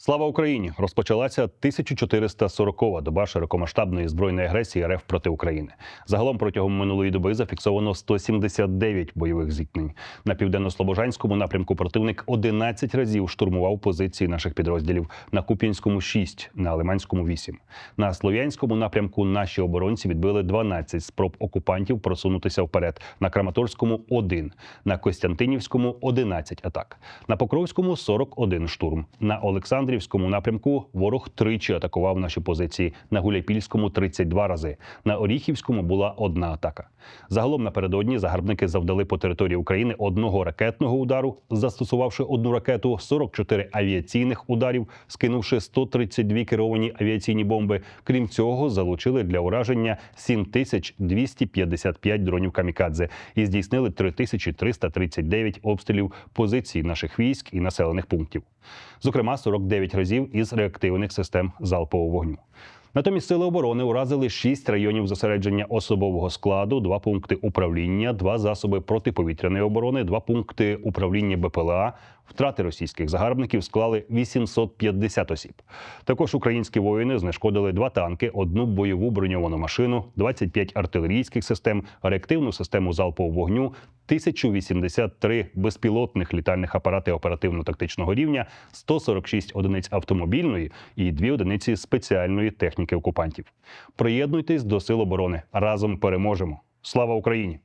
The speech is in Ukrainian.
Слава Україні! Розпочалася 1440-ва доба широкомасштабної збройної агресії РФ проти України. Загалом протягом минулої доби зафіксовано 179 бойових зіткнень. На південно-слобожанському напрямку противник 11 разів штурмував позиції наших підрозділів на Куп'янському 6, на Лиманському 8. На Слов'янському напрямку наші оборонці відбили 12 спроб окупантів просунутися вперед. На Краматорському 1, на Костянтинівському 11 атак. На Покровському 41 штурм. На Олександрівському напрямку ворог тричі атакував наші позиції. На Гуляйпільському 32 рази. На Оріхівському була одна атака. Загалом напередодні загарбники завдали по території України одного ракетного удару, застосувавши одну ракету, 44 авіаційних ударів, скинувши 132 керовані авіаційні бомби. Крім цього, залучили для ураження 7255 дронів камікадзе і здійснили 3339 обстрілів позицій наших військ і населених пунктів. Зокрема, 49 разів із реактивних систем залпового вогню. Натомість сили оборони уразили шість районів зосередження особового складу, два пункти управління, два засоби протиповітряної оборони, два пункти управління БПЛА. Втрати російських загарбників склали 850 осіб. Також українські воїни знешкодили два танки, одну бойову броньовану машину, 25 артилерійських систем, реактивну систему залпового вогню, 1083 безпілотних літальних апарати оперативно-тактичного рівня, 146 одиниць автомобільної і дві одиниці спеціальної техніки окупантів. Приєднуйтесь до сил оборони. Разом переможемо. Слава Україні!